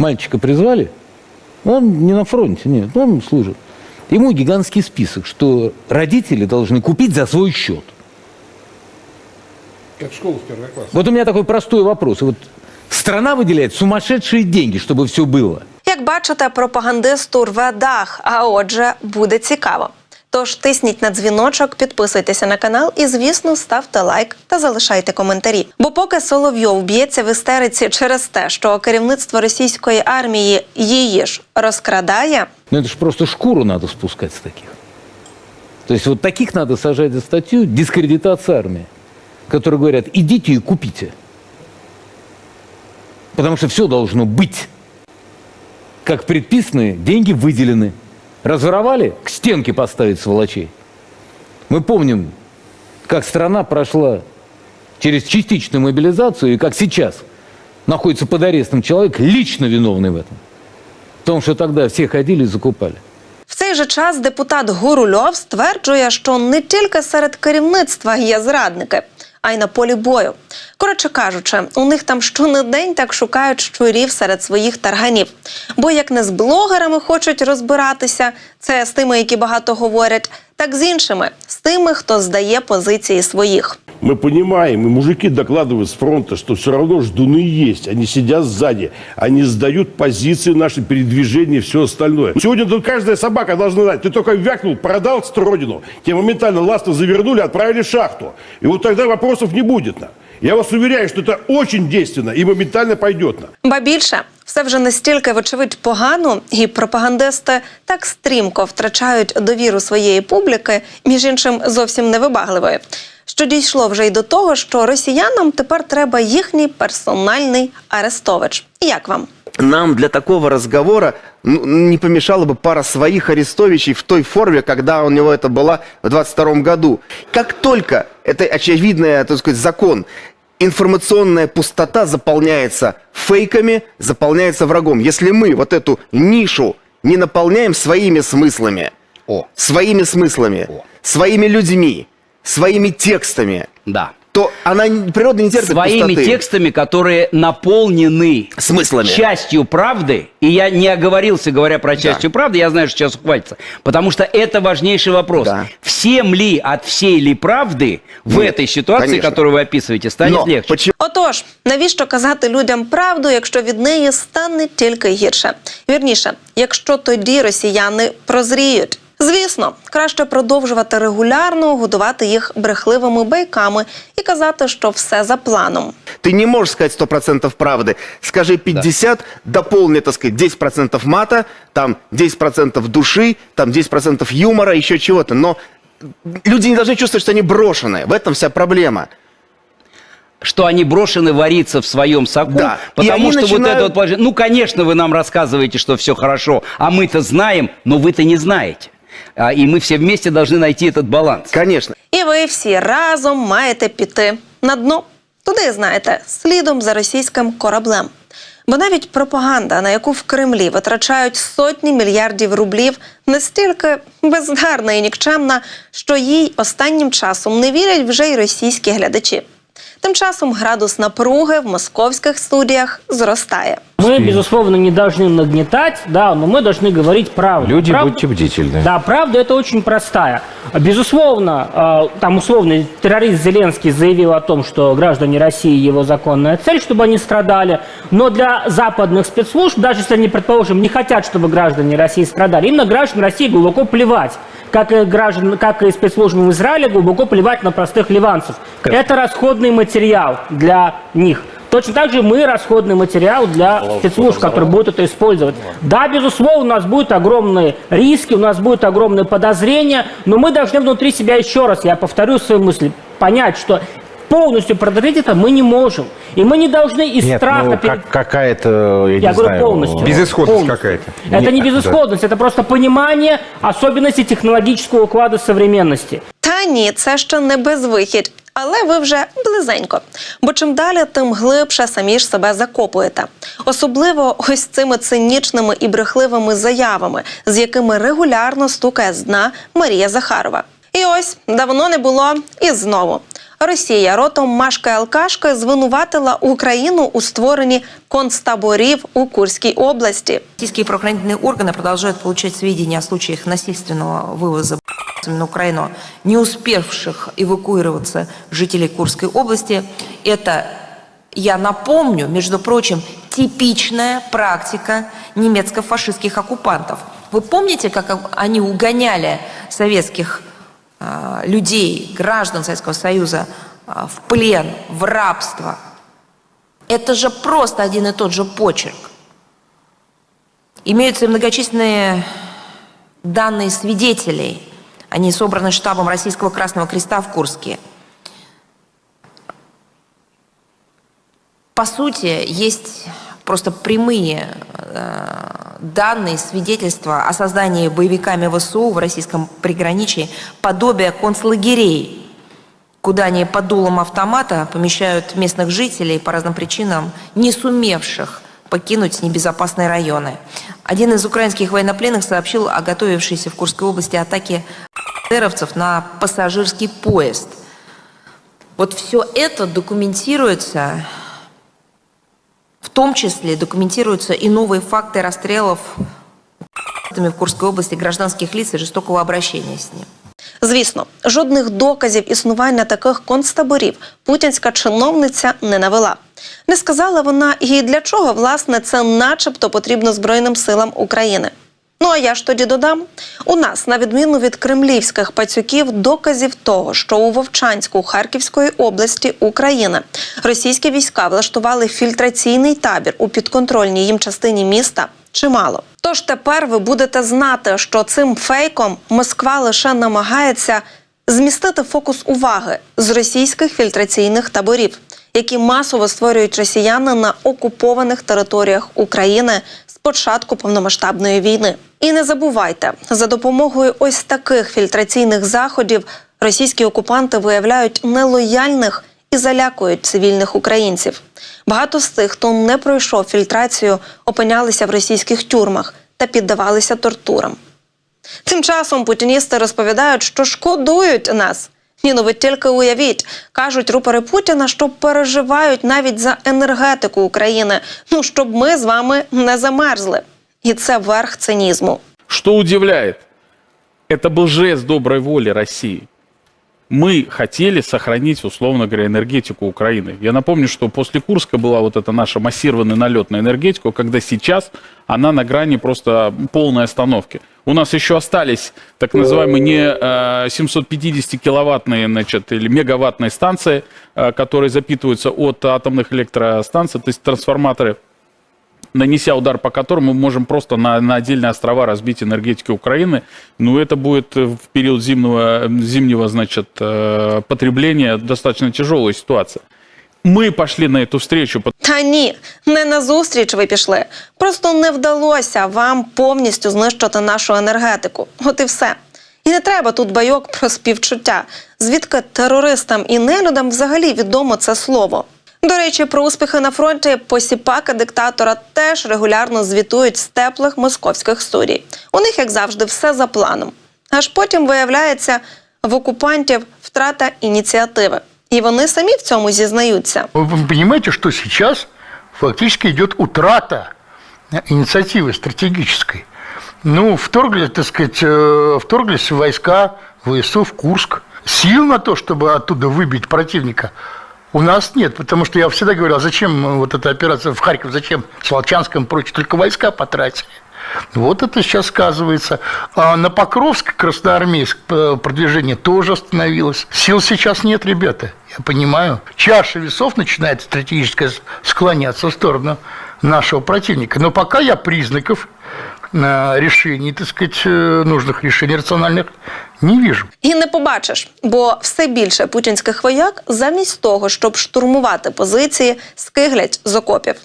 мальчика призвали, он не на фронте, нет, он служит. Ему гигантский список, что родители должны купить за свой счет. Как школу в первый класс. Вот у меня такой простой вопрос. Вот страна выделяет сумасшедшие деньги, чтобы все было. Як бачите, пропагандисту рве дах, а отже, буде цікаво. Тож тисніть на дзвіночок, підписуйтеся на канал і, звісно, ставте лайк та залишайте коментарі. Бо поки Соловйов б'ється в істериці через те, що керівництво російської армії її ж розкрадає, Ну это же просто шкуру надо спускать с таких. То есть вот таких надо сажать за статью дискредитация армии, которые говорят, идите и купите. Потому что все должно быть. Как предписаны, деньги выделены. Разворовали, к стенке поставить сволочей. Мы помним, как страна прошла через частичную мобилизацию и как сейчас находится под арестом человек, лично виновный в этом. В том, что тогда все ходили и закупали. В цей же час депутат Гурульов стверджує, що не тільки серед керівництва є зрадники, а й на полі бою. Коротше кажучи, у них там щонедень так шукають щурів серед своїх тарганів. Бо як не з блогерами хочуть розбиратися, це з тими, які багато говорять, так з іншими, з тими, хто здає позиції своїх. Мы понимаем, и мужики докладывают с фронта, что все равно ждуны есть. Они сидят сзади, они сдают позиции наши, передвижения и все остальное. Сегодня тут каждая собака должна знать, ты только вякнул, продал родину, тебе моментально ласты завернули, отправили в шахту. И вот тогда вопросов не будет. на. Я вас уверяю, что это очень действенно и моментально пойдет. на. Ба більше, все вже настільки, вочевидь, погано, і пропагандисти так стрімко втрачають довіру своєї публіки, між іншим зовсім невибагливої, що дійшло вже й до того, що росіянам тепер треба їхній персональний арестович. Як вам? нам для такого разговора ну, не помешала бы пара своих арестовичей в той форме, когда у него это было в 22 году. Как только это очевидный, так сказать, закон, информационная пустота заполняется Фейками, заполняется врагом. Если мы вот эту нишу не наполняем своими смыслами, О. своими смыслами, О. своими людьми, своими текстами, Да то она н- природно не терпит Своими пустоты. текстами, которые наполнены Смыслами. частью правды, и я не оговорился, говоря про частью правды, я знаю, что сейчас ухватится, потому что это важнейший вопрос. Да. Всем ли от всей ли правды в Нет, этой ситуации, конечно. которую вы описываете, станет Но легче? почему? Отож, навіщо казати людям правду, якщо від неї стане тільки гірше? Вірніше, якщо тоді росіяни прозріють. Звісно, краще продовжувати регулярно годувати їх брехливими байками і казати, що все за планом. Ты не можешь сказать 100% правды. Скажи 50, дополни, так сказать, 10% мата, там 10% души, там 10% юмора, еще чего-то. Но люди не должны чувствовать, что они брошены. В этом вся проблема. что они брошены вариться в своем соку, Да. И потому они что вот начинают- это вот положение, ну, конечно, вы нам рассказываете, что все хорошо, а мы-то знаем, но вы-то не знаете. А, И мы все вместе должны найти этот баланс. Конечно. І ви всі разом маєте піти на дно. Туди, знаєте, слідом за російським кораблем. Бо навіть пропаганда, на яку в Кремлі витрачають сотні мільярдів рублів, настільки бездарна і нікчемна, що їй останнім часом не вірять вже й російські глядачі. Тим часом градус напруги в московських студіях зростає. Мы, безусловно, не должны нагнетать, да, но мы должны говорить правду. Люди, Правда- будьте бдительны. Да, правда это очень простая. Безусловно, э, там условно террорист Зеленский заявил о том, что граждане России его законная цель, чтобы они страдали. Но для западных спецслужб, даже если они, предположим, не хотят, чтобы граждане России страдали, им на граждан России глубоко плевать. Как и, граждан, как и спецслужбам Израиля глубоко плевать на простых ливанцев. Это расходный материал для них. Точно так же мы расходный материал для спецслужб, которые будут это использовать. Да, безусловно, у нас будут огромные риски, у нас будут огромные подозрения, но мы должны внутри себя еще раз, я повторю свою мысль, понять, что полностью продавить это мы не можем. И мы не должны из Нет, страха ну, перед- как- какая-то, я, я не говорю знаю, полностью. Безысходность Полностью. какая-то. Это не Не- безысходность, это просто понимание особенностей технологического уклада современности. Та ні, це ще не безвихідь. Але ви вже близенько. Бо чим далі, тим глибше самі ж себе закопуєте. Особливо ось цими цинічними і брехливими заявами, з якими регулярно стукає з дна Марія Захарова. І ось давно не було і знову. Росія ротом Машки Алкашки звинуватила Україну у створенні концтаборів у Курській області. Российские правоохранительные органы продолжают получать сведения о случаях насильственного вывоза на Украину, не успевших эвакуироваться жителей Курской области. Это, я напомню, между прочим, типичная практика немецко-фашистских оккупантов. Вы помните, как они угоняли советских а, людей, граждан Советского Союза а, в плен, в рабство? Это же просто один и тот же почерк. Имеются многочисленные данные свидетелей. Они собраны штабом Российского Красного Креста в Курске. По сути, есть просто прямые э, данные, свидетельства о создании боевиками ВСУ в российском приграничии подобия концлагерей, куда они под дулом автомата помещают местных жителей по разным причинам, не сумевших покинуть небезопасные районы. Один из украинских военнопленных сообщил о готовившейся в Курской области атаке на пассажирский поезд. Вот все это документируется, в том числе документируются и новые факты расстрелов в Курской області гражданских лиц и жестокого обращения с ним. Звісно, жодних доказів існування таких концтаборів путінська чиновниця не навела. Не сказала вона і для чого власне це, начебто, потрібно Збройним силам України. Ну а я ж тоді додам: у нас, на відміну від кремлівських пацюків, доказів того, що у Вовчанську Харківської області України російські війська влаштували фільтраційний табір у підконтрольній їм частині міста. Чимало. Тож тепер ви будете знати, що цим фейком Москва лише намагається змістити фокус уваги з російських фільтраційних таборів, які масово створюють росіяни на окупованих територіях України початку повномасштабної війни. І не забувайте, за допомогою ось таких фільтраційних заходів російські окупанти виявляють нелояльних і залякують цивільних українців. Багато з тих, хто не пройшов фільтрацію, опинялися в російських тюрмах та піддавалися тортурам. Тим часом путіністи розповідають, що шкодують нас. Ні, ну ви тільки уявіть, кажуть рупори Путіна, що переживають навіть за енергетику України, ну щоб ми з вами не замерзли. І це верх цинізму. Що удивляє? это был жест доброй воли России. Мы хотели сохранить, условно говоря, энергетику Украины. Я напомню, что после Курска была вот эта наша массированный налет на энергетику, когда сейчас она на грани просто полной остановки. У нас еще остались так называемые не э, 750-киловаттные значит, или мегаваттные станции, э, которые запитываются от атомных электростанций, то есть трансформаторы нанеся удар по которому мы можем просто на, на отдельные острова разбить энергетику Украины, ну, это будет в период зимнего, зимнего значит, э, потребления достаточно тяжелая ситуация. Мы пошли на эту встречу, Та ні, не на зустріч ви пішли. Просто не вдалося вам повністю знищити нашу енергетику. От і все. І не треба тут байок про співчуття. Звідки терористам і нелюдам взагалі відомо це слово. До речі, про успіхи на фронті посіпаки диктатора теж регулярно звітують з теплих московських студій. У них, як завжди, все за планом. Аж потім виявляється в окупантів втрата ініціативи. І вони самі в цьому зізнаються. Вы вы понимаете, что сейчас фактически идет утрата э, инициативы стратегической. Ну, вторгли, так сказать, э, вторглись войска ВСУ в Курск. Сил на то, чтобы оттуда выбить противника, у нас нет. Потому что я всегда говорил, а зачем э, вот эта операция в Харьков, зачем с Волчанском прочее, только войска потратили. Вот это сейчас сказывается. А на Покровск, Красноармейск, э, продвижение тоже остановилось. Сил сейчас нет, ребята, я понимаю. Чаша весов начинает стратегически склоняться в сторону нашего противника. Но пока я признаков решений, так сказать, э, нужных решений рациональных не вижу. І не побачиш, бо все більше путінських вояк замість того, щоб штурмувати позиції, скиглять з окопів.